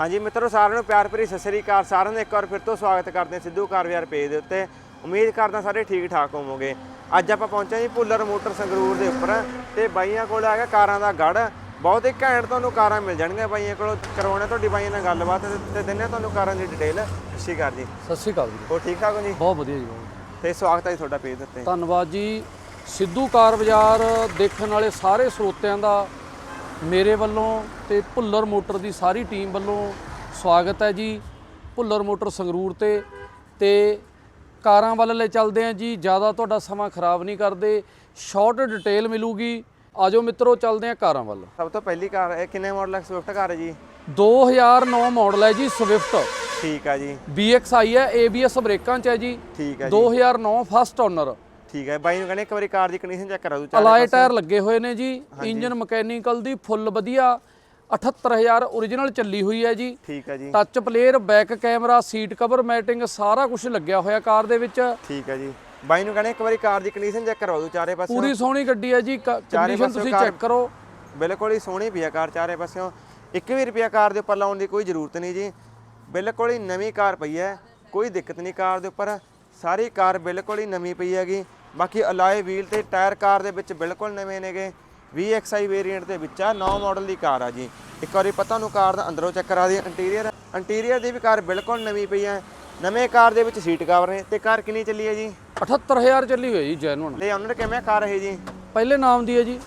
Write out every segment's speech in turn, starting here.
ਹਾਂਜੀ ਮਿੱਤਰੋ ਸਾਰਿਆਂ ਨੂੰ ਪਿਆਰ ਭਰੀ ਸਤਿ ਸ੍ਰੀ ਅਕਾਲ। ਸਾਰਿਆਂ ਨੂੰ ਇੱਕ ਵਾਰ ਫਿਰ ਤੋਂ ਸਵਾਗਤ ਕਰਦੇ ਹਾਂ ਸਿੱਧੂ ਕਾਰਵਿਆਰ ਪੇਜ ਦੇ ਉੱਤੇ। ਉਮੀਦ ਕਰਦਾ ਸਾਰੇ ਠੀਕ ਠਾਕ ਹੋਵੋਗੇ। ਅੱਜ ਆਪਾਂ ਪਹੁੰਚੇ ਜੀ ਭੁੱਲਰ ਮੋਟਰ ਸੰਗਰੂਰ ਦੇ ਉੱਪਰ ਤੇ ਬਾਈਆਂ ਕੋਲ ਹੈਗਾ ਕਾਰਾਂ ਦਾ ਗੜ। ਬਹੁਤ ਹੀ ਘੈਂਟ ਤੁਹਾਨੂੰ ਕਾਰਾਂ ਮਿਲ ਜਾਣਗੀਆਂ ਬਾਈਆਂ ਕੋਲ। ਕਰਵਾਉਣਾ ਤੁਹਾਡੀ ਬਾਈਆਂ ਨਾਲ ਗੱਲਬਾਤ ਤੇ- ਦਿੰਨੇ ਤੁਹਾਨੂੰ ਕਾਰਾਂ ਦੀ ਡਿਟੇਲ ਸਤਿ ਸ਼੍ਰੀ ਅਕਾਲ ਜੀ। ਸਤਿ ਸ਼੍ਰੀ ਅਕਾਲ ਜੀ। ਹੋਰ ਠੀਕ ਠਾਕ ਹੋ ਜੀ? ਬਹੁਤ ਵਧੀਆ ਜੀ ਤੇ ਸਵਾਗਤ ਹੈ ਜੀ ਤੁਹਾਡਾ ਪੇਜ ਦੇ ਉੱਤੇ। ਧੰਨਵਾਦ ਜੀ। ਸਿੱਧੂ ਕਾਰ ਬਾਜ਼ਾਰ ਦੇਖਣ ਵਾਲੇ ਸਾਰੇ ਸਰੋਤਿਆਂ ਦਾ ਮੇਰੇ ਵੱਲੋਂ ਤੇ ਭੁੱਲਰ ਮੋਟਰ ਦੀ ਸਾਰੀ ਟੀਮ ਵੱਲੋਂ ਸਵਾਗਤ ਹੈ ਜੀ। ਭੁੱਲਰ ਮੋਟਰ ਸੰਗਰੂਰ ਤੇ ਤੇ ਕਾਰਾਂ ਵੱਲ ਲੈ ਚੱਲਦੇ ਆਂ ਜੀ। ਜ਼ਿਆਦਾ ਤੁਹਾਡਾ ਸਮਾਂ ਖਰਾਬ ਨਹੀਂ ਕਰਦੇ। ਸ਼ਾਰਟ ਡਿਟੇਲ ਮਿਲੂਗੀ। ਆਜੋ ਮਿੱਤਰੋ ਚੱਲਦੇ ਆਂ ਕਾਰਾਂ ਵੱਲ। ਸਭ ਤੋਂ ਪਹਿਲੀ ਕਾਰ ਇਹ ਕਿੰਨੇ ਮਾਡਲ ਹੈ ਸਵਿਫਟ ਕਾਰ ਹੈ ਜੀ? 2009 ਮਾਡਲ ਹੈ ਜੀ ਸਵਿਫਟ ਠੀਕ ਆ ਜੀ। BXI ਹੈ ABS ਬ੍ਰੇਕਾਂ ਚ ਹੈ ਜੀ। ਠੀਕ ਆ ਜੀ। 2009 ਫਸਟ ਓਨਰ ਠੀਕ ਹੈ। ਬਾਈ ਨੂੰ ਕਹਿੰਦੇ ਇੱਕ ਵਾਰੀ ਕਾਰ ਦੀ ਕੰਡੀਸ਼ਨ ਚੈੱਕ ਕਰਾ ਦੂ ਅਲਾਈ। ਟਾਇਰ ਲੱਗੇ ਹੋਏ ਨੇ ਜੀ। ਇੰਜਨ ਮਕੈਨੀਕਲ ਦੀ ਫੁੱਲ ਵਧੀਆ। 78000 origignal ਚੱਲੀ ਹੋਈ ਹੈ ਜੀ। ਠੀਕ ਹੈ ਜੀ। Touch player back camera seat cover matting ਸਾਰਾ ਕੁਝ ਲੱਗਿਆ ਹੋਇਆ ਕਾਰ ਦੇ ਵਿੱਚ। ਠੀਕ ਹੈ ਜੀ। ਬਾਈ ਨੂੰ ਕਹਿੰਦੇ ਇੱਕ ਵਾਰੀ ਕਾਰ ਦੀ ਕੰਡੀਸ਼ਨ ਚੈੱਕ ਕਰਵਾ ਦੂ ਚਾਰੇ ਪਾਸੇ ਪੂਰੀ ਸੋਹਣੀ ਗੱਡੀ ਹੈ ਜੀ। ਕੰਡੀਸ਼ਨ ਤੁਸੀਂ ਚੈੱਕ ਕਰੋ। ਬਿਲਕੁਲ ਹੀ ਸੋਹਣੀ ਪਈ ਆ ਕਾਰ ਚਾਰੇ ਪਾਸਿਓਂ। ਇੱਕ ਵੀ ਰੁਪਿਆ ਕਾਰ ਦੇ ਉੱਪਰ ਲਾਉਣ ਦੀ ਕੋਈ ਜ਼ਰੂਰਤ ਨਹੀਂ ਜੀ। ਬਿਲਕੁਲ ਹੀ ਨਵੀਂ ਕਾਰ ਪਈ ਹੈ। ਕੋਈ ਦਿੱਕਤ ਨਹੀਂ ਕਾਰ ਦੇ ਉੱਪਰ। ਸਾਰੀ ਕਾਰ ਬਿਲਕੁਲ ਹੀ ਨਵੀਂ ਪਈ ਹੈਗੀ। ਬਾਕੀ ਅਲਾਏ ਵੀਲ ਤੇ ਟਾਇਰ ਕਾਰ ਦੇ ਵਿੱਚ ਬਿਲਕੁਲ ਨਵੇਂ ਨੇਗੇ। VXI ਵੇਰੀਐਂਟ ਦੇ ਵਿੱਚ ਆ 9 ਮਾਡਲ ਦੀ ਕਾਰ ਆ ਜੀ। ਇੱਕ ਵਾਰੀ ਪਤਾ ਨੂੰ ਕਾਰ ਦਾ ਅੰਦਰੋਂ ਚੈੱਕ ਕਰਾ ਦਈਏ ਇੰਟੀਰੀਅਰ ਇੰਟੀਰੀਅਰ ਦੀ ਵੀ ਕਾਰ ਬਿਲਕੁਲ ਨਵੀਂ ਪਈ ਹੈ ਨਵੇਂ ਕਾਰ ਦੇ ਵਿੱਚ ਸੀਟ ਕਵਰ ਨੇ। ਤੇ ਕਾਰ ਕਿੰਨੀ ਚੱਲੀ ਹੈ ਜੀ? 78000 ਚੱਲੀ ਹੋਈ ਜੀ ਜੈਨੂਨ ਲੈ ਉਹਨਾਂ ਨੇ ਕਿਵੇਂ ਕਾਰ ਹੈ ਜੀ? ਪਹਿਲੇ ਨਾਮ ਦੀ ਹੈ ਜੀ।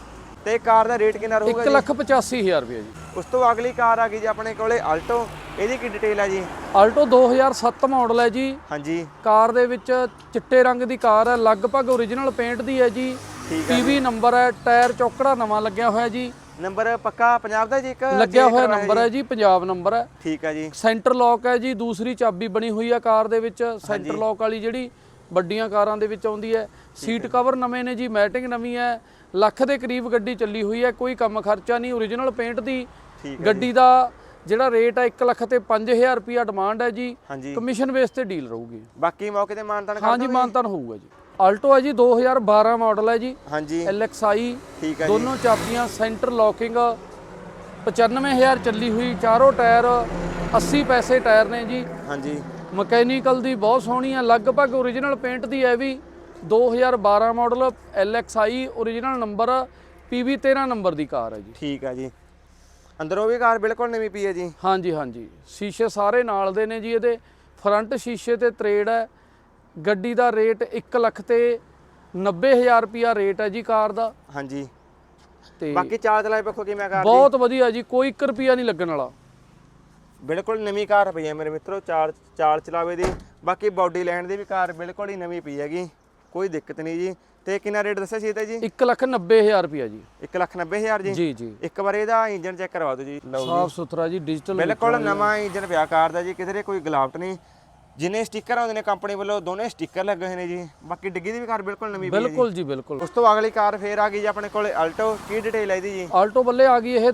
ਤੇ ਕਾਰ ਦਾ ਰੇਟ ਕਿੰਨਾ ਰਹੂਗਾ ਜੀ? 185000 ਰੁਪਏ ਜੀ। ਉਸ ਤੋਂ ਅਗਲੀ ਕਾਰ ਆ ਗਈ ਜੀ ਆਪਣੇ ਕੋਲੇ ਆਲਟੋ ਇਹਦੀ ਕੀ ਡਿਟੇਲ ਹੈ ਜੀ? ਆਲਟੋ 2007 ਮਾਡਲ ਹੈ ਜੀ। ਹਾਂਜੀ। ਕਾਰ ਦੇ ਵਿੱਚ ਚਿੱਟੇ ਰੰਗ ਦੀ ਕਾਰ ਹੈ। ਲਗਭਗ origignal ਪੇਂਟ ਦੀ ਹੈ ਜੀ। ਠੀਕ ਪੀਵੀ ਨੰਬਰ ਹੈ ਟਾਇਰ ਚੌਕੜਾ ਨਵਾਂ ਲੱਗਿਆ ਹੋਇਆ ਜੀ। ਨੰਬਰ ਪੱਕਾ ਪੰਜਾਬ ਦਾ ਜੀ ਇੱਕ? ਲੱਗਿਆ ਹੋਇਆ ਨੰਬਰ ਹੈ ਜੀ। ਪੰਜਾਬ ਨੰਬਰ ਹੈ। ਠੀਕ ਹੈ ਜੀ। ਸੈਂਟਰ ਲੌਕ ਹੈ ਜੀ ਦੂਸਰੀ ਚਾਬੀ ਬਣੀ ਹੋਈ ਹੈ ਕਾਰ ਦੇ ਵਿੱਚ। ਸੈਂਟਰ ਲੌਕ ਵਾਲੀ ਜਿਹੜੀ ਵੱਡੀਆਂ ਕਾਰਾਂ ਦੇ ਵਿੱਚ ਆਉਂਦੀ ਹੈ। ਸੀਟ ਕਵਰ ਨਵੇਂ ਨੇ ਜੀ ਮੈਟਿੰਗ ਨਵੀਂ ਹੈ। ਲੱਖ ਦੇ ਕਰੀਬ ਗੱਡੀ ਚੱਲੀ ਹੋਈ ਹੈ ਕੋਈ ਕੰਮ ਖਰਚਾ ਨਹੀਂ। Origignal ਪੇਂਟ ਦੀ ਗੱਡੀ ਦਾ ਜਿਹੜਾ ਰੇਟ ਹੈ 1 ਲੱਖ ਤੇ 5000 ਰੁਪਿਆ ਡਿਮਾਂਡ ਹੈ ਜੀ ਕਮਿਸ਼ਨ ਬੇਸ ਤੇ ਡੀਲ ਰਹੂਗੀ। ਬਾਕੀ ਮੌਕੇ ਤੇ ਮਾਨਤਾਨ ਕਰ ਹਾਂਜੀ ਮਾਨਤਨ ਹੋਊਗਾ ਜੀ। ਆਲਟੋ ਹੈ ਜੀ 2012 ਮਾਡਲ ਹੈ ਜੀ। ਹਾਂਜੀ। LXI ਠੀਕ ਹੈ ਦੋਨੋਂ ਚਾਬੀਆਂ ਸੈਂਟਰ ਲੌਕਿੰਗ 95000 ਚੱਲੀ ਹੋਈ ਚਾਰੋਂ ਟਾਇਰ 80 ਪੈਸੇ ਟਾਇਰ ਨੇ ਜੀ। ਹਾਂਜੀ। ਮਕੈਨੀਕਲ ਦੀ ਬਹੁਤ ਸੋਹਣੀ ਹੈ ਲਗਭਗ origignal ਪੇਂਟ ਦੀ ਹੈ ਵੀ। 2012 model LXI origignal number PV 13 number ਦੀ ਕਾਰ ਹੈ ਜੀ। ਠੀਕ ਹੈ ਜੀ। ਅੰਦਰੋਂ ਵੀ ਕਾਰ ਬਿਲਕੁਲ ਨਵੀਂ ਪਈ ਹੈ ਜੀ। ਹਾਂਜੀ ਹਾਂਜੀ। ਸ਼ੀਸ਼ੇ ਸਾਰੇ ਨਾਲ ਦੇ ਨੇ ਜੀ ਇਹਦੇ। ਫਰੰਟ ਸ਼ੀਸ਼ੇ ਤੇ ਤਰੇੜ ਹੈ। ਗੱਡੀ ਦਾ ਰੇਟ 1 ਲੱਖ ਤੇ 90000 ਰੁਪਿਆ ਰੇਟ ਹੈ ਜੀ ਕਾਰ ਦਾ। ਹਾਂਜੀ। ਤੇ ਬਾਕੀ ਚਾਰਜ ਲਾਈ ਪੱਖੋ ਕਿਵੇਂ ਕਾਰ ਬਹੁਤ ਵਧੀਆ ਜੀ ਕੋਈ 1 ਰੁਪਿਆ ਨਹੀਂ ਲੱਗਣ ਵਾਲਾ। ਬਿਲਕੁਲ ਨਵੀਂ ਕਾਰ ਪਈ ਹੈ ਮੇਰੇ ਮਿੱਤਰੋ ਚਾਰ ਚਾਰ ਚਲਾਵੇ ਦੀ। ਬਾਕੀ ਬਾਡੀ ਲਾਈਨ ਦੀ ਵੀ ਕਾਰ ਬਿਲਕੁਲ ਹੀ ਨਵੀਂ ਪਈ ਹੈਗੀ। ਕੋਈ ਦਿੱਕਤ ਨਹੀਂ ਜੀ। ਤੇ ਕਿੰਨਾ ਰੇਟ ਦੱਸਿਆ ਸੀ ਇਹਦਾ ਜੀ? 1 ਲੱਖ 90000 ਰੁਪਿਆ ਜੀ। 190000 ਜੀ? ਜੀ ਜੀ। ਇੱਕ ਵਾਰ ਇਹਦਾ ਇੰਜਨ ਚੈੱਕ ਕਰਵਾ ਦਿਓ ਜੀ। ਲਓ ਸਾਫ਼ ਸੁਥਰਾ ਜੀ ਡਿਜੀਟਲ ਬਿਲਕੁਲ ਨਵਾਂ ਇੰਜਨ ਪਿਆ ਕਾਰ ਦਾ ਜੀ ਕਿਧਰੇ ਕੋਈ ਗਲਾਵਟ ਨਹੀਂ। ਜਿੰਨੇ ਸਟicker ਆਉਂਦੇ ਨੇ ਕੰਪਨੀ ਵੱਲੋਂ ਦੋਨੇ ਸਟicker ਲੱਗੇ ਹੋਏ ਨੇ ਜੀ। ਬਾਕੀ ਡਿੱਗੀ ਦੀ ਵੀ ਕਾਰ ਬਿਲਕੁਲ ਨਵੀਂ ਪਈ ਹੈ ਬਿਲਕੁਲ ਜੀ ਬਿਲਕੁਲ। ਉਸ ਤੋਂ ਅਗਲੀ ਕਾਰ ਫੇਰ ਆ ਗਈ ਜੀ ਆਪਣੇ ਕੋਲੇ ਆਲਟੋ ਕੀ ਡਿਟੇਲ ਹੈ ਇਹਦੀ ਜੀ? ਆਲਟੋ ਬੱਲੇ ਆ ਗਈ ਇਹ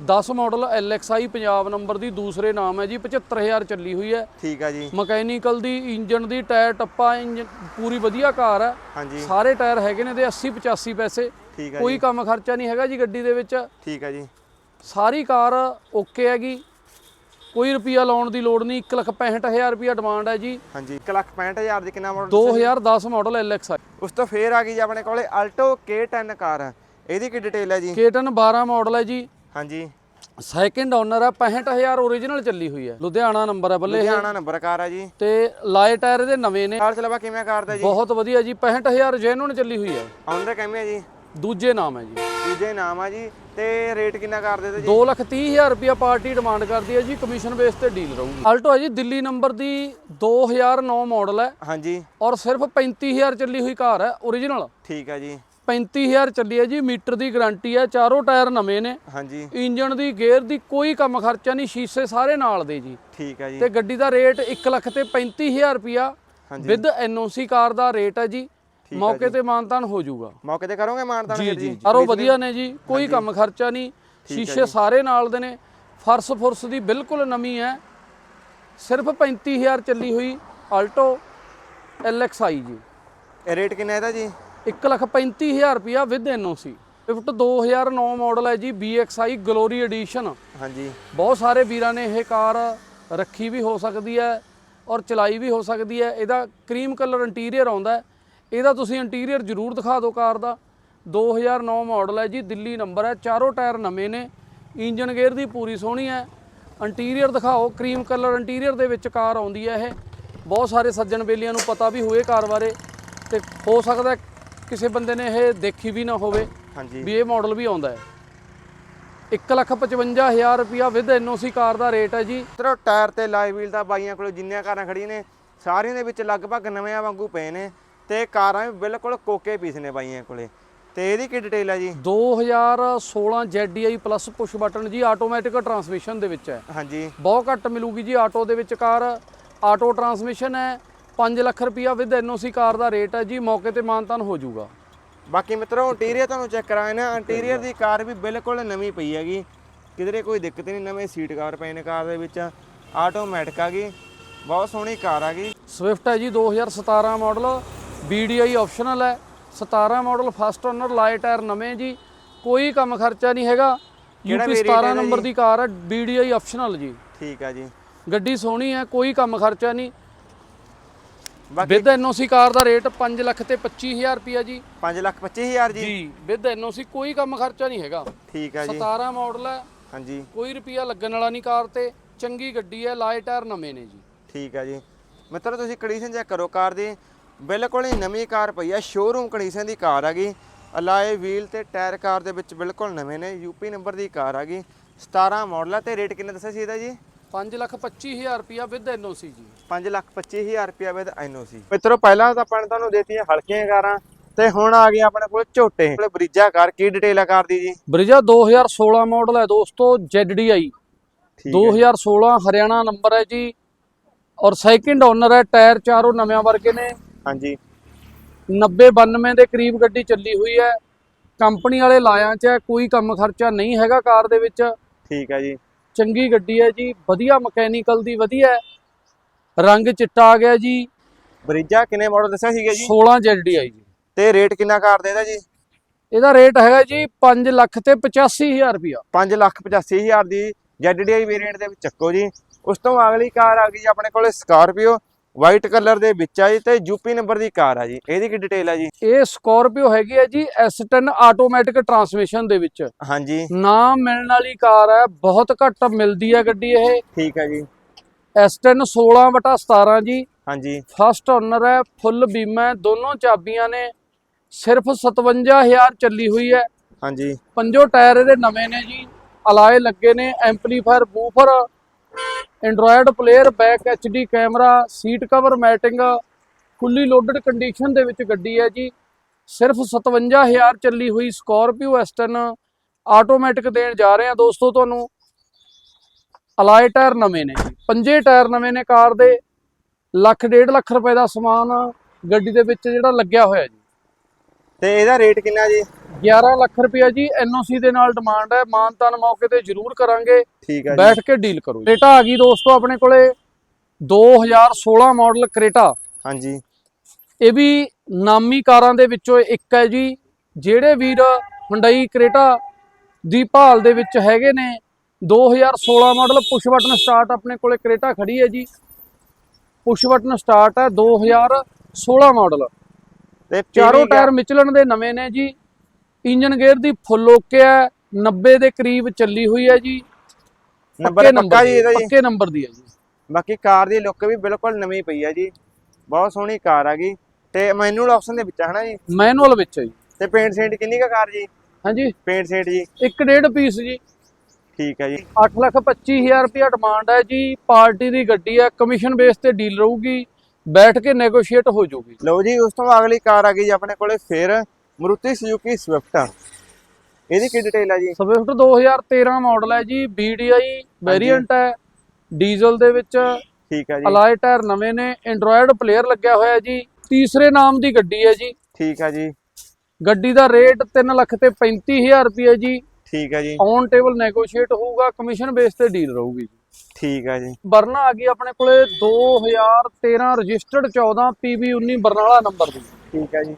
2010 ਮਾਡਲ LXI ਪੰਜਾਬ ਨੰਬਰ ਦੀ ਦੂਸਰੇ ਨਾਮ ਹੈ ਜੀ 75000 ਚੱਲੀ ਹੋਈ ਹੈ। ਠੀਕ ਆ ਜੀ। ਮਕੈਨੀਕਲ ਦੀ ਇੰਜਨ ਦੀ ਟਾਇਰ ਟੱਪਾ ਇੰਜਨ ਪੂਰੀ ਵਧੀਆ ਕਾਰ ਹੈ। ਹਾਂਜੀ। ਸਾਰੇ ਟਾਇਰ ਹੈਗੇ ਨੇ ਤੇ 80 85 ਪੈਸੇ। ਠੀਕ ਆ ਕੋਈ ਕੰਮ ਖਰਚਾ ਨਹੀਂ ਹੈਗਾ ਜੀ ਗੱਡੀ ਦੇ ਵਿੱਚ। ਠੀਕ ਆ ਜੀ। ਸਾਰੀ ਕਾਰ ਓਕੇ ਹੈਗੀ। ਕੋਈ ਰੁਪਿਆ ਲਾਉਣ ਦੀ ਲੋੜ ਨਹੀਂ। 165000 ਰੁਪਿਆ ਡਿਮਾਂਡ ਹੈ ਜੀ। ਹਾਂਜੀ। 165000 ਦੀ ਕਿੰਨਾ ਮਾਡਲ 2010 ਮਾਡਲ LXI ਉਸ ਤੋਂ ਫੇਰ ਆ ਗਈ ਜੀ ਆਪਣੇ ਕੋਲੇ ਆਲਟੋ K10 ਕਾਰ। ਇਹਦੀ ਕੀ ਡਿਟੇਲ ਹੈ ਜੀ? K10 12 ਮਾਡਲ ਹੈ ਜੀ। ਹਾਂਜੀ। ਸੈਕਿੰਡ ਓਨਰ ਹੈ 65000 origignal ਚੱਲੀ ਹੋਈ ਹੈ ਲੁਧਿਆਣਾ ਨੰਬਰ ਹੈ ਬੱਲੇ। ਇਹ। ਲੁਧਿਆਣਾ ਨੰਬਰ ਕਾਰ ਆ ਜੀ। ਤੇ ਲਾਏ ਟਾਇਰ ਇਹਦੇ ਨਵੇਂ ਨੇ। ਕਾਰ ਚਲਾਵਾ ਕਿਵੇਂ ਕਾਰ ਦਾ ਜੀ? ਬਹੁਤ ਵਧੀਆ ਜੀ 65000 ਜੈਨੂਨ ਚੱਲੀ ਹੋਈ ਹੈ ਆਉਂਦਾ ਕਿਵੇਂ ਆ ਜੀ? ਦੂਜੇ ਨਾਮ ਹੈ ਜੀ। ਦੂਜੇ ਨਾਮ ਆ ਜੀ। ਤੇ ਰੇਟ ਕਿੰਨਾ ਕਰਦੇ ਤੇ ਜੀ? 230000 ਰੁਪਿਆ ਪਾਰਟੀ ਡਿਮਾਂਡ ਕਰਦੀ ਹੈ ਜੀ ਕਮਿਸ਼ਨ ਬੇਸ ਤੇ ਡੀਲ ਰਹੂਗੀ। ਆਲਟੋ ਹੈ ਜੀ ਦਿੱਲੀ ਨੰਬਰ ਦੀ 2009 ਮਾਡਲ ਹੈ ਹਾਂਜੀ। ਔਰ ਸਿਰਫ 35000 ਚੱਲੀ ਹੋਈ ਕਾਰ ਹੈ origignal ਠੀਕ ਆ ਜੀ। 35000 ਚੱਲੀ ਹੈ ਜੀ ਮੀਟਰ ਦੀ ਗਾਰੰਟੀ ਹੈ ਚਾਰੋਂ ਟਾਇਰ ਨਵੇਂ ਨੇ। ਹਾਂਜੀ। ਇੰਜਨ ਦੀ ਗੇਅਰ ਦੀ ਕੋਈ ਕੰਮ ਖਰਚਾ ਨਹੀਂ ਸ਼ੀਸ਼ੇ ਸਾਰੇ ਨਾਲ ਦੇ ਜੀ। ਠੀਕ ਆ ਜੀ। ਤੇ ਗੱਡੀ ਦਾ ਰੇਟ 1 ਲੱਖ ਤੇ 35000 ਰੁਪਿਆ। ਵਿਦ ਐਨਓਸੀ ਕਾਰ ਦਾ ਰੇਟ ਹੈ ਜੀ। ਮੌਕੇ ਤੇ ਮਾਨਤਾਨ ਹੋ ਜਾਊਗਾ। ਮੌਕੇ ਤੇ ਕਰੋਗੇ ਮਾਨਤਾਨ ਜੀ ਜੀ? ਸਾਰੋ ਵਧੀਆ ਨੇ ਜੀ ਕੋਈ ਕੰਮ ਖਰਚਾ ਨਹੀਂ ਸ਼ੀਸ਼ੇ ਸਾਰੇ ਨਾਲ ਦੇ ਨੇ। ਫਰਸ਼ ਫੁਰਸ ਦੀ ਬਿਲਕੁਲ ਨਵੀਂ ਹੈ। ਸਿਰਫ 35000 ਚੱਲੀ ਹੋਈ ਆਲਟੋ LXI ਜੀ। ਇਹ ਰੇਟ ਕਿੰਨਾ ਇਹਦਾ ਜੀ? 1 ਲੱਖ 35000 ਰੁਪਿਆ ਵਿਦ ਐਨਓਸੀ ਸਵਿਫਟ 2009 ਮਾਡਲ ਹੈ ਜੀ BXI ਗਲੋਰੀ ਐਡੀਸ਼ਨ ਹਾਂਜੀ। ਬਹੁਤ ਸਾਰੇ ਵੀਰਾਂ ਨੇ ਇਹ ਕਾਰ ਰੱਖੀ ਵੀ ਹੋ ਸਕਦੀ ਹੈ ਔਰ ਚਲਾਈ ਵੀ ਹੋ ਸਕਦੀ ਹੈ। ਇਹਦਾ ਕਰੀਮ ਕਲਰ ਇੰਟੀਰੀਅਰ ਆਉਂਦਾ ਹੈ। ਇਹਦਾ ਤੁਸੀਂ ਇੰਟੀਰੀਅਰ ਜ਼ਰੂਰ ਦਿਖਾ ਦਿਓ ਕਾਰ ਦਾ। 2009 ਮਾਡਲ ਹੈ ਜੀ ਦਿੱਲੀ ਨੰਬਰ ਹੈ। ਚਾਰੋਂ ਟਾਇਰ ਨਵੇਂ ਨੇ। ਇੰਜਨ ਗੇਅਰ ਦੀ ਪੂਰੀ ਸੋਹਣੀ ਹੈ। ਇੰਟੀਰੀਅਰ ਦਿਖਾਓ ਕਰੀਮ ਕਲਰ ਇੰਟੀਰੀਅਰ ਦੇ ਵਿੱਚ ਕਾਰ ਆਉਂਦੀ ਹੈ ਇਹ। ਬਹੁਤ ਸਾਰੇ ਸੱਜਣ ਬੇਲੀਆਂ ਨੂੰ ਪਤਾ ਵੀ ਹੋਏ ਕਾਰ ਬਾਰੇ। ਤੇ ਹੋ ਸਕਦਾ ਕਿਸੇ ਬੰਦੇ ਨੇ ਇਹ ਦੇਖੀ ਵੀ ਨਾ ਹੋਵੇ ਹਾਂਜੀ। ਵੀ ਇਹ ਮਾਡਲ ਵੀ ਆਉਂਦਾ ਹੈ। 155000 ਰੁਪਿਆ ਵਿਦ ਐਨਓਸੀ ਕਾਰ ਦਾ ਰੇਟ ਹੈ ਜੀ। ਮਿੱਤਰੋ ਟਾਇਰ ਤੇ ਲਾਈ ਵੀਲ ਦਾ ਬਾਈਆਂ ਕੋਲ ਜਿੰਨੀਆਂ ਕਾਰਾਂ ਖੜੀਆਂ ਨੇ ਸਾਰੀਆਂ ਦੇ ਵਿੱਚ ਲਗਭਗ ਨਵਿਆਂ ਵਾਂਗੂ ਪਏ ਨੇ ਤੇ ਕਾਰਾਂ ਵੀ ਬਿਲਕੁਲ ਕੋਕੇ ਪੀਸ ਨੇ ਬਾਈਆਂ ਕੋਲੇ। ਤੇ ਇਹਦੀ ਕੀ ਡਿਟੇਲ ਹੈ ਜੀ? 2016 ZDI ਪਲੱਸ ਪੁਸ਼ ਬਟਨ ਜੀ ਆਟੋਮੈਟਿਕ ਟਰਾਂਸਮਿਸ਼ਨ ਦੇ ਵਿੱਚ ਹੈ। ਹਾਂਜੀ। ਬਹੁਤ ਘੱਟ ਮਿਲੂਗੀ ਜੀ ਆਟੋ ਦੇ ਵਿੱਚ ਕਾਰ। ਆਟੋ ਟਰਾਂਸਮਿਸ਼ਨ ਹੈ 5 ਲੱਖ ਰੁਪਿਆ ਵਿਦ ਐਨਓਸੀ ਕਾਰ ਦਾ ਰੇਟ ਹੈ ਜੀ ਮੌਕੇ ਤੇ ਮਾਨਤਾਨ ਹੋ ਜਾਊਗਾ। ਬਾਕੀ ਮਿੱਤਰੋ ਇੰਟੀਰੀਅਰ ਤੁਹਾਨੂੰ ਚੈੱਕ ਕਰਾਇਆ ਨਾ। ਇੰਟੀਰੀਅਰ ਦੀ ਕਾਰ ਵੀ ਬਿਲਕੁਲ ਨਵੀਂ ਪਈ ਹੈਗੀ। ਕਿਧਰੇ ਕੋਈ ਦਿੱਕਤ ਨਹੀਂ ਨਵੇਂ ਸੀਟ ਕਵਰ ਪਏ ਨੇ ਕਾਰ ਦੇ ਵਿੱਚ। ਆਟੋਮੈਟਿਕ ਆ ਗਈ। ਬਹੁਤ ਸੋਹਣੀ ਕਾਰ ਆ ਗਈ। ਸਵਿਫਟ ਹੈ ਜੀ 2017 ਮਾਡਲ BDI ਆਪਸ਼ਨਲ ਹੈ। 17 model first owner light tyre ਨਵੇਂ ਜੀ। ਕੋਈ ਕੰਮ ਖਰਚਾ ਨਹੀਂ ਹੈਗਾ। ਯੂਪੀ variant 17 ਹੈ ਨੰਬਰ? ਦੀ ਕਾਰ ਹੈ BDI ਆਪਸ਼ਨਲ ਜੀ। ਠੀਕ ਆ ਜੀ। ਗੱਡੀ ਸੋਹਣੀ ਹੈ ਕੋਈ ਕੰਮ ਖਰਚਾ ਨਹੀਂ। ਵਿਦ ਐਨਓਸੀ ਕਾਰ ਦਾ ਰੇਟ 5 ਲੱਖ ਤੇ 25000 ਰੁਪਿਆ ਜੀ। 5 ਲੱਖ 25000 ਜੀ? ਜੀ ਵਿਦ ਐਨਓਸੀ ਕੋਈ ਕੰਮ ਖਰਚਾ ਨਹੀਂ ਹੈਗਾ। ਠੀਕ ਆ ਜੀ। 17 ਮਾਡਲ ਹੈ। ਹਾਂਜੀ। ਕੋਈ ਰੁਪਿਆ ਲੱਗਣ ਵਾਲਾ ਨਹੀਂ ਕਾਰ ਤੇ। ਚੰਗੀ ਗੱਡੀ ਹੈ ਲਾਈਟ ਟਾਇਰ ਨਵੇਂ ਨੇ ਜੀ। ਠੀਕ ਆ ਜੀ। ਮਿੱਤਰੋ ਤੁਸੀਂ ਕੰਡੀਸ਼ਨ ਚੈੱਕ ਕਰੋ ਕਾਰ ਦੀ। ਬਿਲਕੁਲ ਹੀ ਨਵੀਂ ਕਾਰ ਪਈ ਆ ਸ਼ੋਰੂਮ ਕੰਡੀਸ਼ਨ ਦੀ ਕਾਰ ਹੈਗੀ ਅਲਾਏ ਵੀਲ ਤੇ ਟਾਇਰ ਕਾਰ ਦੇ ਵਿੱਚ ਬਿਲਕੁਲ ਨਵੇਂ ਨੇ। ਯੂਪੀ ਨੰਬਰ ਦੀ ਕਾਰ ਹੈਗੀ 17 ਮਾਡਲ ਆ ਤੇ ਰੇਟ ਕਿੰਨਾ ਦੱਸਿਆ ਸੀ ਇਹਦਾ ਜੀ? 5 ਲੱਖ 25000 ਰੁਪਿਆ ਵਿਦ ਐਨਓਸੀ ਜੀ। 5 ਲੱਖ 25000 ਰੁਪਇਆ ਵਿਦ ਐਨਓਸੀ। ਮਿੱਤਰੋ ਪਹਿਲਾਂ ਤਾਂ ਆਪਾਂ ਨੇ ਤੁਹਾਨੂੰ ਦੇਤੀਆਂ ਹਲਕੀਆਂ ਕਾਰਾਂ ਤੇ ਹੁਣ ਆ ਗਈਆਂ ਆਪਣੇ ਕੋਲ ਝੋਟੇ। ਕੋਲ ਬਰੀਜਾ ਕਾਰ ਕੀ ਡਿਟੇਲ ਆ ਕਾਰ ਦੀ ਜੀ? ਬ੍ਰਿਜਾ 2016 ਮਾਡਲ ਹੈ ਦੋਸਤੋ ZDI ਠੀਕ 2016 ਹਰਿਆਣਾ ਨੰਬਰ ਹੈ ਜੀ। ਔਰ ਸੈਕਿੰਡ ਓਨਰ ਹੈ ਟਾਇਰ ਚਾਰੋਂ ਨਵਿਆਂ ਵਰਗੇ ਨੇ। ਹਾਂਜੀ। 90 92 ਦੇ ਕਰੀਬ ਗੱਡੀ ਚੱਲੀ ਹੋਈ ਹੈ। ਕੰਪਨੀ ਵਾਲੇ ਲਾਇਆਂ 'ਚ ਹੈ ਕੋਈ ਕੰਮ ਖਰਚਾ ਨਹੀਂ ਹੈਗਾ ਕਾਰ ਦੇ ਵਿੱਚ। ਠੀਕ ਆ ਜੀ। ਚੰਗੀ ਗੱਡੀ ਹੈ ਜੀ ਵਧੀਆ ਮਕੈਨੀਕਲ ਦੀ ਵਧੀਆ ਰੰਗ ਚਿੱਟਾ ਆ ਗਿਆ ਜੀ। ਬਰੀਜਾ ਕਿੰਨੇ ਮਾਡਲ ਦੱਸਿਆ ਸੀਗਾ ਜੀ? 16 ZDI ਜੀ। ਤੇ ਰੇਟ ਕਿੰਨਾ ਕਾਰ ਦਾ ਇਹਦਾ ਜੀ? ਇਹਦਾ ਰੇਟ ਹੈਗਾ ਜੀ 5 ਲੱਖ ਤੇ 85000 ਰੁਪਇਆ। 5 ਲੱਖ 85000 ਦੀ ZDI ਵੇਰੀਐਂਟ ਦੇ ਵਿੱਚ ਚੱਕੋ ਜੀ। ਉਸ ਤੋਂ ਅਗਲੀ ਕਾਰ ਆ ਗਈ ਆਪਣੇ ਕੋਲੇ ਸਕਾਰਪੀਓ ਵਾਈਟ ਕਲਰ ਦੇ ਵਿੱਚ ਆ ਜੀ ਤੇ ਯੂਪੀ ਨੰਬਰ ਦੀ ਕਾਰ ਆ ਜੀ। ਇਹਦੀ ਕੀ ਡਿਟੇਲ ਆ ਜੀ? ਇਹ ਸਕੋਰਪੀਓ ਹੈਗੀ ਹੈ ਜੀ S10 ਆਟੋਮੈਟਿਕ ਟਰਾਂਸਮਿਸ਼ਨ ਦੇ ਵਿੱਚ। ਹਾਂਜੀ। ਨਾ ਮਿਲਣ ਵਾਲੀ ਕਾਰ ਹੈ ਬਹੁਤ ਘੱਟ ਮਿਲਦੀ ਹੈ ਗੱਡੀ ਇਹ। ਠੀਕ ਆ ਜੀ। S10 16 ਬਟਾ 17 ਜੀ। ਹਾਂਜੀ। ਫਸਟ ਓਨਰ ਹੈ ਫੁੱਲ ਬੀਮਾ ਹੈ ਦੋਨੋਂ ਚਾਬੀਆਂ ਨੇ। ਸਿਰਫ 57000 ਚੱਲੀ ਹੋਈ ਹੈ। ਹਾਂਜੀ। ਪੰਜੋ ਟਾਇਰ ਇਹਦੇ ਨਵੇਂ ਨੇ ਜੀ ਅਲਾਏ ਲੱਗੇ ਨੇ amplifier woofer android player back HD camera seat cover matting fully loaded condition ਦੇ ਵਿੱਚ ਗੱਡੀ ਹੈ ਜੀ। ਸਿਰਫ 57000 ਚੱਲੀ ਹੋਈ ਸਕੋਰਪੀਓ ਐਸਟਨ ਆਟੋਮੈਟਿਕ ਦੇਣ ਜਾ ਰਹੇ ਹਾਂ ਦੋਸਤੋ ਤੁਹਾਨੂੰ। ਅਲਾਏ ਟਾਇਰ ਨਵੇਂ ਨੇ ਜੀ। ਪੰਜੇ ਟਾਇਰ ਨਵੇਂ ਨੇ ਕਾਰ ਦੇ। ਲੱਖ ਡੇਢ ਲੱਖ ਰੁਪਏ ਦਾ ਸਮਾਨ ਗੱਡੀ ਦੇ ਵਿੱਚ ਜਿਹੜਾ ਲੱਗਿਆ ਹੋਇਆ ਜੀ। ਤੇ ਇਹਦਾ ਰੇਟ ਕਿੰਨਾ ਜੀ? 11 ਲੱਖ ਰੁਪਇਆ ਜੀ ਐਨਓਸੀ ਦੇ ਨਾਲ ਡਿਮਾਂਡ ਹੈ। ਮਾਨਤਾਨ ਮੌਕੇ ਤੇ ਜ਼ਰੂਰ ਕਰਾਂਗੇ। ਠੀਕ ਜੀ। ਬੈਠ ਕੇ ਡੀਲ ਕਰੋ ਕ੍ਰੇਟਾ ਆ ਗਈ ਦੋਸਤੋ ਆਪਣੇ ਕੋਲੇ। 2016 ਮਾਡਲ ਕ੍ਰੇਟਾ ਹਾਂਜੀ। ਇਹ ਵੀ ਨਾਮੀ ਕਾਰਾਂ ਦੇ ਵਿੱਚੋਂ ਇੱਕ ਹੈ ਜੀ। ਜਿਹੜੇ ਵੀਰ ਹੁੰਡਈ ਕ੍ਰੇਟਾ ਦੀ ਭਾਲ ਦੇ ਵਿੱਚ ਹੈਗੇ ਨੇ। 2016 ਮਾਡਲ ਪੁਸ਼ ਬਟਨ ਸਟਾਰਟ ਆਪਣੇ ਕੋਲੇ ਕ੍ਰੇਟਾ ਖੜੀ ਹੈ ਜੀ। ਪੁਸ਼ ਬਟਨ ਸਟਾਰਟ ਹੈ। 2016 ਮਾਡਲ ਤੇ ਚਾਰੋਂ ਟਾਇਰ ਮਿਚਲਣ ਦੇ ਨਵੇਂ ਨੇ ਜੀ। ਇੰਜਨ ਗੇਅਰ ਦੀ ਫੁੱਲ ਓਕੇ ਹੈ 90 ਦੇ ਕਰੀਬ ਚੱਲੀ ਹੋਈ ਹੈ ਜੀ। ਨੰਬਰ ਪੱਕੇ ਜੀ ਇਹਦਾ ਜੀ। ਪੱਕੇ ਨੰਬਰ ਦੀ ਹੈ ਜੀ। ਬਾਕੀ ਕਾਰ ਦੀ ਲੁੱਕ ਵੀ ਬਿਲਕੁਲ ਨਵੀਂ ਪਈ ਆ ਜੀ। ਬਹੁਤ ਸੋਹਣੀ ਕਾਰ ਆ ਗਈ। ਤੇ ਮੈਨੂਅਲ ਆਪਸ਼ਨ ਦੇ ਵਿੱਚ ਆ ਹਨਾ ਜੀ? ਮੈਨੂਅਲ ਵਿੱਚ ਹੈ ਜੀ। ਤੇ ਪੇਂਟ ਸੇਂਟ ਕਿੰਨੀ ਕਾ ਕਾਰ ਜੀ? ਹਾਂਜੀ। ਪੇਂਟ ਸੇਂਟ ਜੀ। ਇੱਕ ਡੇਢ ਪੀਸ ਜੀ। ਠੀਕ ਹੈ ਜੀ। 8 ਲੱਖ 25000 ਰੁਪਇਆ ਡਿਮਾਂਡ ਹੈ ਜੀ। ਪਾਰਟੀ ਦੀ ਗੱਡੀ ਹੈ ਕਮਿਸ਼ਨ ਬੇਸ ਤੇ ਡੀਲ ਰਹੂਗੀ। ਬੈਠ ਕੇ ਨੈਗੋਸ਼ੀਏਟ ਹੋ ਜਾਊਗੀ। ਲਓ ਜੀ ਉਸ ਤੋਂ ਅਗਲੀ ਕਾਰ ਆ ਗਈ ਜੀ ਆਪਣੇ ਕੋਲੇ ਫਿਰ। ਮਰੂਤੀ ਸੁਜ਼ੂਕੀ ਸਵਿਫਟ ਇਹਦੀ ਕੀ ਡਿਟੇਲ ਆ ਜੀ? ਸਵਿਫਟ 2013 ਮਾਡਲ ਹੈ ਜੀ BDI ਵੇਰੀਐਂਟ ਹੈ ਡੀਜ਼ਲ ਦੇ ਵਿੱਚ ਠੀਕ ਆ ਜੀ। ਅਲਾਈ ਟਾਇਰ ਨਵੇਂ ਨੇ ਐਂਡਰੋਇਡ ਪਲੇਅਰ ਲੱਗਿਆ ਹੋਇਆ ਜੀ ਤੀਸਰੇ ਨਾਮ ਦੀ ਗੱਡੀ ਹੈ ਜੀ। ਠੀਕ ਆ ਜੀ। ਗੱਡੀ ਦਾ ਰੇਟ 3 ਲੱਖ ਤੇ 35000 ਰੁਪਏ ਜੀ। ਠੀਕ ਆ ਜੀ। ਔਨ ਟੇਬਲ ਨੈਗੋਸ਼ੀਏਟ ਹੋਊਗਾ ਕਮਿਸ਼ਨ ਬੇਸ ਤੇ ਡੀਲ ਰਹੂਗੀ ਠੀਕ ਆ ਜੀ। ਬਰਨਾ ਆ ਗਈ ਆਪਣੇ ਕੋਲੇ 2013 ਰਜਿਸਟਰਡ 14 PB19 ਬਰਨਾਲਾ ਨੰਬਰ ਦੀ। ਠੀਕ ਆ ਜੀ।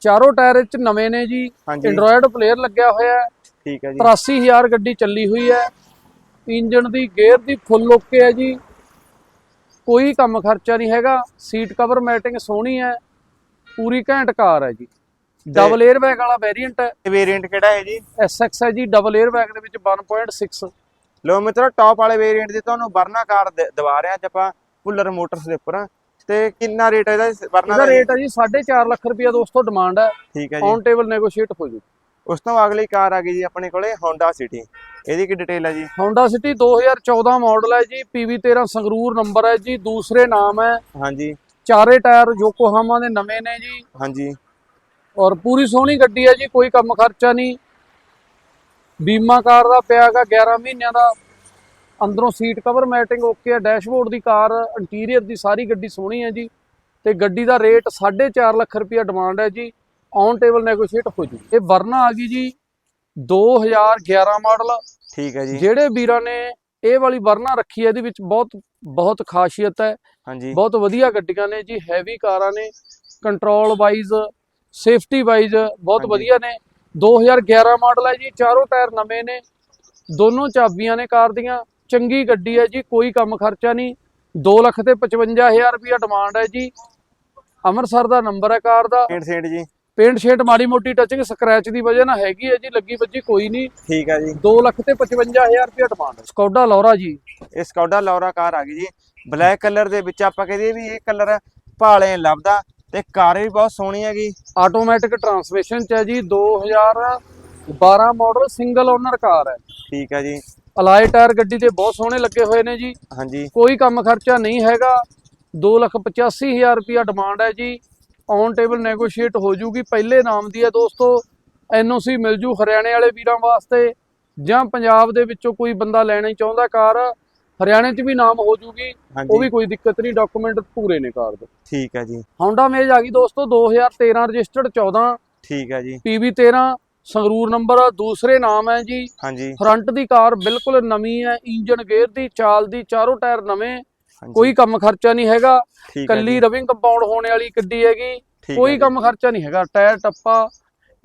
ਚਾਰੋਂ ਟਾਇਰ ਇਹ ਚ ਨਵੇਂ ਨੇ ਜੀ। ਐਂਡਰੋਇਡ ਪਲੇਅਰ ਲੱਗਿਆ ਹੋਇਆ ਹੈ। ਠੀਕ ਹੈ ਜੀ। 83000 ਗੱਡੀ ਚੱਲੀ ਹੋਈ ਹੈ। ਇੰਜਨ ਦੀ ਗੇਅਰ ਦੀ ਫੁੱਲ ਓਕੇ ਹੈ ਜੀ। ਕੋਈ ਕੰਮ ਖਰਚਾ ਨਹੀਂ ਹੈਗਾ। ਸੀਟ ਕਵਰ ਮੈਟਿੰਗ ਸੋਹਣੀ ਹੈ। ਪੂਰੀ ਘੈਂਟ ਕਾਰ ਹੈ ਜੀ। ਡਬਲ 에ਅਰ ਬੈਗ ਵਾਲਾ ਵੇਰੀਐਂਟ ਹੈ। ਵੇਰੀਐਂਟ ਕਿਹੜਾ ਹੈ ਜੀ? SX ਹੈ ਜੀ ਡਬਲ 에ਅਰ ਬੈਗ ਦੇ ਵਿੱਚ 1.6 ਲੋ ਮਿੱਤਰੋ ਟੌਪ ਵਾਲੇ ਵੇਰੀਐਂਟ ਦੀ ਤੁਹਾਨੂੰ ਵਰਨਾ ਕਾਰ ਦਵਾ ਰਹੇ ਅੱਜ ਆਪਾਂ। ਭੁੱਲਰ ਮੋਟਰਸ ਦੇ ਉੱਪਰ। ਤੇ ਕਿੰਨਾ ਰੇਟ ਹੈ ਇਹਦਾ? ਵਰਨਾ ਇਹਦਾ ਰੇਟ ਹੈ ਜੀ 4.5 ਲੱਖ ਰੁਪਇਆ ਦੋਸਤੋ ਡਿਮਾਂਡ ਹੈ ਠੀਕ ਹੈ ਜੀ। ਔਨ ਟੇਬਲ ਨੈਗੋਸ਼ੀਏਟ ਹੋ ਜੂ। ਉਸ ਤੋਂ ਅਗਲੀ ਕਾਰ ਆ ਗਈ ਜੀ ਆਪਣੇ ਕੋਲੇ Honda City ਇਹਦੀ ਕੀ ਡਿਟੇਲ ਹੈ ਜੀ? Honda City 2014 ਮਾਡਲ ਹੈ ਜੀ PV13 ਸੰਗਰੂਰ ਨੰਬਰ ਹੈ ਜੀ ਦੂਸਰੇ ਨਾਮ ਹੈ ਹਾਂਜੀ। ਚਾਰੇ ਟਾਇਰ ਯੋਕੋਹਾਮਾ ਦੇ ਨਵੇਂ ਨੇ ਜੀ। ਹਾਂਜੀ। ਔਰ ਪੂਰੀ ਸੋਹਣੀ ਗੱਡੀ ਹੈ ਜੀ ਕੋਈ ਕੰਮ ਖਰਚਾ ਨਹੀਂ। ਬੀਮਾ ਕਾਰ ਦਾ ਪਿਆ ਹੈਗਾ 11 ਮਹੀਨਿਆਂ ਦਾ। ਅੰਦਰੋਂ ਸੀਟ ਕਵਰ ਮੈਟਿੰਗ ਓਕੇ ਹੈ ਡੈਸ਼ਬੋਰਡ ਦੀ ਕਾਰ ਇੰਟੀਰੀਅਰ ਦੀ ਸਾਰੀ ਗੱਡੀ ਸੋਹਣੀ ਹੈ ਜੀ। ਤੇ ਗੱਡੀ ਦਾ ਰੇਟ 4.5 ਲੱਖ ਰੁਪਇਆ ਡਿਮਾਂਡ ਹੈ ਜੀ। ਔਨ ਟੇਬਲ ਨੈਗੋਸ਼ੀਏਟ ਹੋ ਜੂ। ਇਹ ਵਰਨਾ ਆ ਗਈ ਜੀ 2011 ਮਾਡਲ ਠੀਕ ਹੈ ਜੀ। ਜਿਹੜੇ ਵੀਰਾਂ ਨੇ ਇਹ ਵਾਲੀ ਵਰਨਾ ਰੱਖੀ ਹੈ ਇਹਦੇ ਵਿੱਚ ਬਹੁਤ ਬਹੁਤ ਖਾਸੀਅਤ ਹੈ। ਹਾਂਜੀ। ਬਹੁਤ ਵਧੀਆ ਗੱਡੀਆਂ ਨੇ ਜੀ ਹੈਵੀ ਕਾਰਾਂ ਨੇ। ਕੰਟਰੋਲ ਵਾਈਜ਼ ਸੇਫਟੀ ਵਾਈਜ਼ ਬਹੁਤ। ਵਧੀਆ ਨੇ। 2011 ਮਾਡਲ ਹੈ ਜੀ ਚਾਰੋਂ ਟਾਇਰ ਨਵੇਂ ਨੇ। ਦੋਨੋਂ ਚਾਬੀਆਂ ਨੇ ਕਾਰ ਦੀਆਂ। ਚੰਗੀ ਗੱਡੀ ਹੈ ਜੀ ਕੋਈ ਕੰਮ ਖਰਚਾ ਨਹੀਂ। 2 ਲੱਖ ਤੇ 55000 ਰੁਪਇਆ ਡਿਮਾਂਡ ਹੈ ਜੀ। ਅੰਮ੍ਰਿਤਸਰ ਦਾ ਨੰਬਰ ਹੈ ਕਾਰ ਦਾ। ਸੇਂਟ ਸੇਂਟ ਜੀ। ਪੇਂਟ ਸ਼ੇਡ ਮਾੜੀ ਮੋਟੀ ਟੱਚਿੰਗ ਸਕ੍ਰੈਚ ਦੀ ਵਜ੍ਹਾ ਨਾਲ ਹੈਗੀ ਹੈ ਜੀ ਲੱਗੀ ਵੱਜੀ ਕੋਈ ਨਹੀਂ। ਠੀਕ ਹੈ ਜੀ। 2 ਲੱਖ ਤੇ 55000 ਰੁਪਇਆ ਡਿਮਾਂਡ ਹੈ। ਸਕੋਡਾ ਲੋਰਾ ਜੀ। ਇਹ ਸਕੌਡਾ ਲੌਰਾ ਕਾਰ ਆ ਗਈ ਜੀ। ਬਲੈਕ ਕਲਰ ਦੇ ਵਿੱਚ ਆਪਾਂ ਕਹਦੇ ਵੀ ਇਹ ਕਲਰ ਭਾਲੇ ਲੱਭਦਾ ਤੇ ਕਾਰ ਵੀ ਬਹੁਤ ਸੋਹਣੀ ਹੈਗੀ। ਆਟੋਮੈਟਿਕ ਟਰਾਂਸਮਿਸ਼ਨ ਚ ਹੈ ਜੀ। 2012 ਮਾਡਲ ਸਿੰਗਲ ਓਨਰ ਕਾਰ ਹੈ। ਠੀਕ ਹੈ ਜੀ। ਅਲਾਈ ਟਾਇਰ ਗੱਡੀ ਦੇ ਬਹੁਤ ਸੋਹਣੇ ਲੱਗੇ ਹੋਏ ਨੇ ਜੀ। ਹਾਂਜੀ। ਕੋਈ ਕੰਮ ਖਰਚਾ ਨਹੀਂ ਹੈਗਾ। 285000 ਰੁਪਿਆ ਡਿਮਾਂਡ ਹੈ ਜੀ। ਔਨ ਟੇਬਲ ਨੈਗੋਸ਼ੀਏਟ ਹੋ ਜੂਗੀ ਪਹਿਲੇ ਨਾਮ ਦੀ ਹੈ ਦੋਸਤੋ। ਐਨਓਸੀ ਮਿਲ ਜੂ ਹਰਿਆਣੇ ਵਾਲੇ ਵੀਰਾਂ ਵਾਸਤੇ। ਜਾਂ ਪੰਜਾਬ ਦੇ ਵਿੱਚੋਂ ਕੋਈ ਬੰਦਾ ਲੈਣਾ ਚਾਹੁੰਦਾ ਕਾਰ ਹਰਿਆਣੇ 'ਚ ਵੀ ਨਾਮ ਹੋ ਜੂਗੀ। ਉਹ ਵੀ ਕੋਈ ਦਿੱਕਤ ਨਹੀਂ ਡਾਕੂਮੈਂਟ ਪੂਰੇ ਨੇ ਕਾਰ ਦੇ। ਠੀਕ ਹੈ ਜੀ। Honda Mage ਆ ਗਈ ਦੋਸਤੋ 2013 ਰਜਿਸਟਰਡ 14 ਠੀਕ ਹੈ ਜੀ। PV13 ਸੰਗਰੂਰ ਨੰਬਰ ਦੂਸਰੇ ਨਾਮ ਹੈ ਜੀ। ਹਾਂਜੀ। ਫਰੰਟ ਦੀ ਕਾਰ ਬਿਲਕੁਲ ਨਵੀਂ ਹੈ ਇੰਜਨ ਗੇਅਰ ਦੀ ਚਾਲ ਦੀ ਚਾਰੋਂ ਟਾਇਰ ਨਵੇਂ। ਕੋਈ ਕੰਮ ਖਰਚਾ ਨਹੀਂ ਹੈਗਾ। ਕੱਲੀ ਰਵਿੰਗ ਕੰਪਾਊਂਡ ਹੋਣੇ ਵਾਲੀ ਗੱਡੀ ਹੈਗੀ। ਕੋਈ ਕੰਮ ਖਰਚਾ ਨਹੀਂ ਹੈਗਾ। ਟਾਇਰ ਟੱਪਾ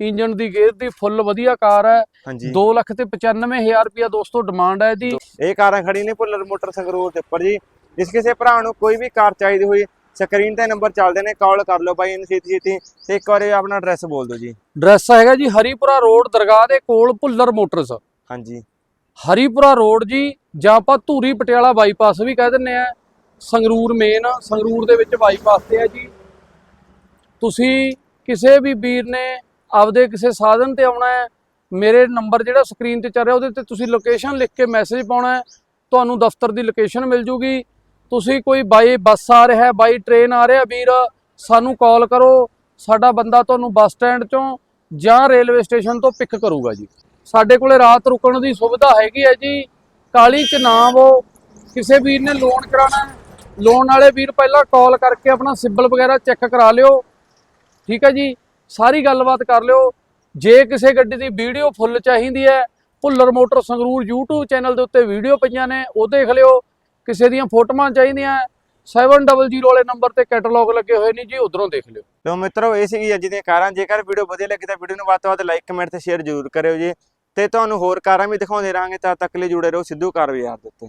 ਇੰਜਨ ਦੀ ਗੇਅਰ ਦੀ ਫੁੱਲ ਵਧੀਆ ਕਾਰ ਹੈ। ਹਾਂਜੀ। 2 ਲੱਖ ਤੇ 95000 ਰੁਪਇਆ ਦੋਸਤੋ ਡਿਮਾਂਡ ਹੈ ਇਹਦੀ। ਇਹ ਕਾਰਾਂ ਖੜੀ ਨੇ ਭੁੱਲਰ ਮੋਟਰ ਸੰਗਰੂਰ ਦੇ ਉੱਪਰ ਜੀ। ਜਿਸ ਕਿਸੇ ਭਰਾ ਨੂੰ ਕੋਈ ਵੀ ਕਾਰ ਚਾਹੀਦੀ ਹੋਈ ਸਕਰੀਨ ਤੇ ਨੰਬਰ ਚੱਲਦੇ ਨੇ ਕਾਲ ਕਰ ਲਓ ਬਾਈ ਇਹਨੂੰ ਛੇਤੀ ਛੇਤੀ ਤੇ ਇੱਕ ਵਾਰੀ ਆਪਣਾ ਐਡਰੈਸ ਬੋਲ ਦਿਓ ਜੀ। ਡਰੈਸ ਹੈਗਾ ਜੀ ਹਰੀਪੁਰਾ ਰੋਡ ਦਰਗਾਹ ਦੇ ਕੋਲ ਭੁੱਲਰ ਮੋਟਰਸ। ਹਾਂਜੀ। ਹਰੀਪੁਰਾ ਰੋਡ ਜੀ ਜਾਂ ਆਪਾਂ ਧੂਰੀ ਪਟਿਆਲਾ ਬਾਈਪਾਸ ਵੀ ਕਹਿ ਦਿੰਨੇ ਆ। ਸੰਗਰੂਰ ਮੇਨ ਸੰਗਰੂਰ ਦੇ ਵਿੱਚ ਬਾਈਪਾਸ ਤੇ ਹੈ ਜੀ। ਤੁਸੀਂ ਕਿਸੇ ਵੀ ਵੀਰ ਨੇ ਆਪਦੇ ਕਿਸੇ ਸਾਧਨ ਤੇ ਆਉਣਾ ਹੈ ਮੇਰੇ ਨੰਬਰ ਜਿਹੜਾ ਸਕਰੀਨ ਤੇ ਚੱਲ ਰਿਹਾ ਉਹਦੇ ਤੇ ਤੁਸੀਂ ਲੋਕੇਸ਼ਨ ਲਿਖ ਕੇ ਮੈਸੇਜ ਪਾਉਣਾ ਹੈ। ਤੁਹਾਨੂੰ ਦਫ਼ਤਰ ਦੀ ਲੋਕੇਸ਼ਨ ਮਿਲ ਜੂਗੀ। ਤੁਸੀਂ ਕੋਈ ਬਾਈ ਬੱਸ ਆ ਰਿਹਾ, ਬਾਈ ਟ੍ਰੇਨ ਆ ਰਿਹਾ, ਵੀਰ, ਸਾਨੂੰ ਕਾਲ ਕਰੋ, ਸਾਡਾ ਬੰਦਾ ਤੁਹਾਨੂੰ ਬੱਸ ਸਟੈਂਡ ਚੋਂ ਜਾਂ ਰੇਲਵੇ ਸਟੇਸ਼ਨ ਤੋਂ ਪਿਕ ਕਰੂਗਾ ਜੀ। ਸਾਡੇ ਕੋਲੇ ਰਾਤ ਰੁਕਣ ਦੀ ਸੁਵਿਧਾ ਹੈਗੀ ਹੈ ਜੀ। ਕਾਲੀ ਚ ਨਾ ਉਹ ਕਿਸੇ ਵੀਰ ਨੇ ਲੋਨ ਕਰਾਉਣਾ ਲੋਨ ਵਾਲੇ ਵੀਰ ਪਹਿਲਾਂ ਕਾਲ ਕਰਕੇ ਆਪਣਾ ਸਿਬਲ ਵਗੈਰਾ ਚੈੱਕ ਕਰਾ ਲਿਓ। ਠੀਕ ਹੈ ਜੀ, ਸਾਰੀ ਗੱਲਬਾਤ ਕਰ ਲਿਓ। ਜੇ ਕਿਸੇ ਗੱਡੀ ਦੀ ਵੀਡੀਓ ਫੁੱਲ ਚਾਹੀਦੀ ਹੈ, Bhullar motor Sangrur YouTube channel ਦੇ ਉੱਤੇ ਵੀਡੀਓ ਪਈਆਂ ਨੇ, ਉਹ ਦੇਖ ਲਿਓ। ਕਿਸੇ ਦੀਆਂ ਫੋਟੋਆਂ ਚਾਹੀਦੀਆਂ 700 ਵਾਲੇ ਨੰਬਰ ਤੇ ਕੈਟਲੌਗ ਲੱਗੇ ਹੋਏ ਨੇ ਜੀ, ਉਧਰੋਂ ਦੇਖ ਲਿਓ। ਲੋ ਮਿੱਤਰੋ, ਇਹ ਸੀਗੀ ਅੱਜ ਦੀਆਂ ਕਾਰਾਂ। ਜੇਕਰ ਵੀਡੀਓ ਵਧੀਆ ਲੱਗੀ ਤਾਂ ਵੀਡੀਓ ਨੂੰ ਵੱਧ ਤੋਂ ਵੱਧ ਲਾਈਕ ਕਮੈਂਟ ਤੇ ਸ਼ੇਅਰ ਜ਼ਰੂਰ ਕਰਿਓ ਜੀ। ਤੇ ਤੁਹਾਨੂੰ ਹੋਰ ਕਾਰਾਂ ਵੀ ਦਿਖਾਉਂਦੇ ਰਾਂਗੇ ਤਾਂ ਤੱਕ ਲਈ ਜੁੜੇ ਰਹੋ ਸਿੱਧੂ ਕਾਰ ਬਾਜ਼ਾਰ ਦੇ ਉੱਤੇ।